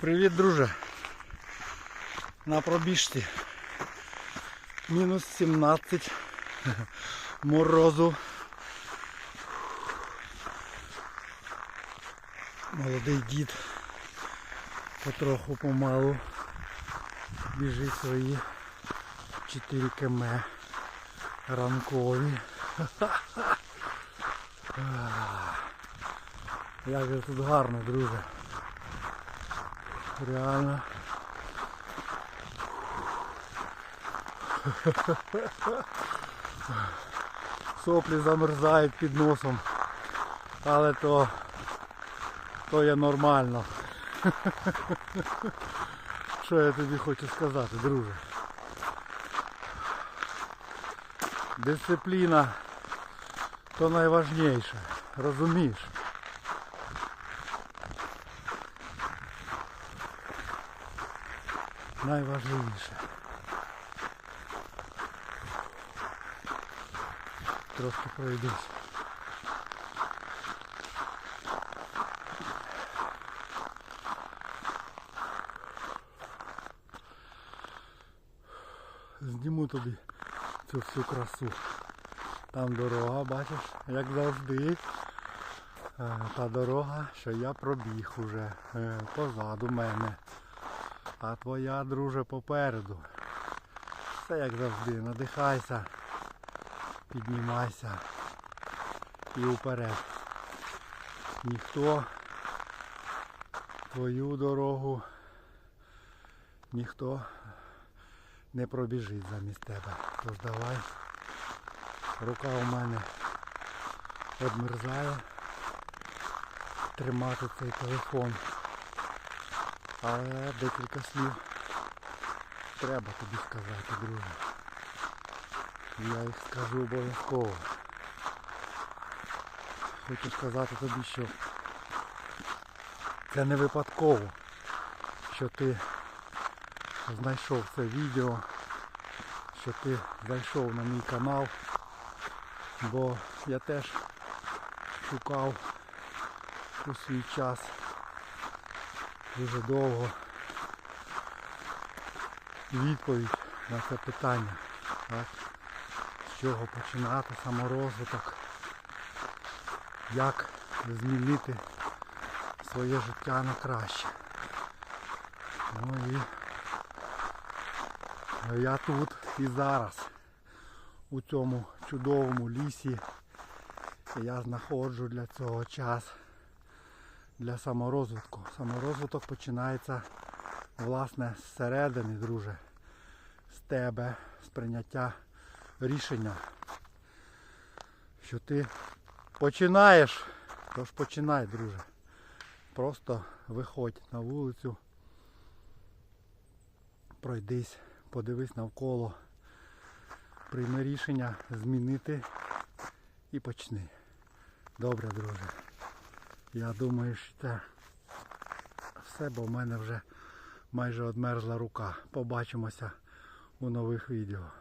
Привіт, друже. На пробіжці. Мінус 17 морозу. Молодий дід потроху помалу біжить свої 4 км ранкові. Як же тут гарно, друже. Реально. Соплі замерзають під носом. Але то, то є нормально. Що я тобі хочу сказати, друже? Дисципліна то найважніше, розумієш? Найважливіше. Трошки пройдусь. Зніму тобі цю всю красу. Там дорога, бачиш, як завжди. Е, Та дорога, що я пробіг уже е, позаду мене. А твоя, друже, попереду. Все як завжди, надихайся, піднімайся і вперед. Ніхто твою дорогу, ніхто не пробіжить замість тебе. Тож давай. Рука у мене одмерзає тримати цей телефон. Але декілька слів треба тобі сказати, друже. Я їх скажу обов'язково. Хочу сказати тобі, що це не випадково, що ти знайшов це відео, що ти зайшов на мій канал, бо я теж шукав у свій час дуже довго відповідь на це питання. Так? З чого починати саморозвиток, як змінити своє життя на краще. Ну і я тут і зараз у цьому чудовому лісі. Я знаходжу для цього час для саморозвитку. Саморозвиток починається власне зсередини, друже. З тебе, з прийняття рішення. Що ти починаєш, тож починай, друже. Просто виходь на вулицю, пройдись, подивись навколо, прийми рішення змінити і почни. Добре, друже. Я думаю, що це все, бо в мене вже майже одмерзла рука. Побачимося у нових відео.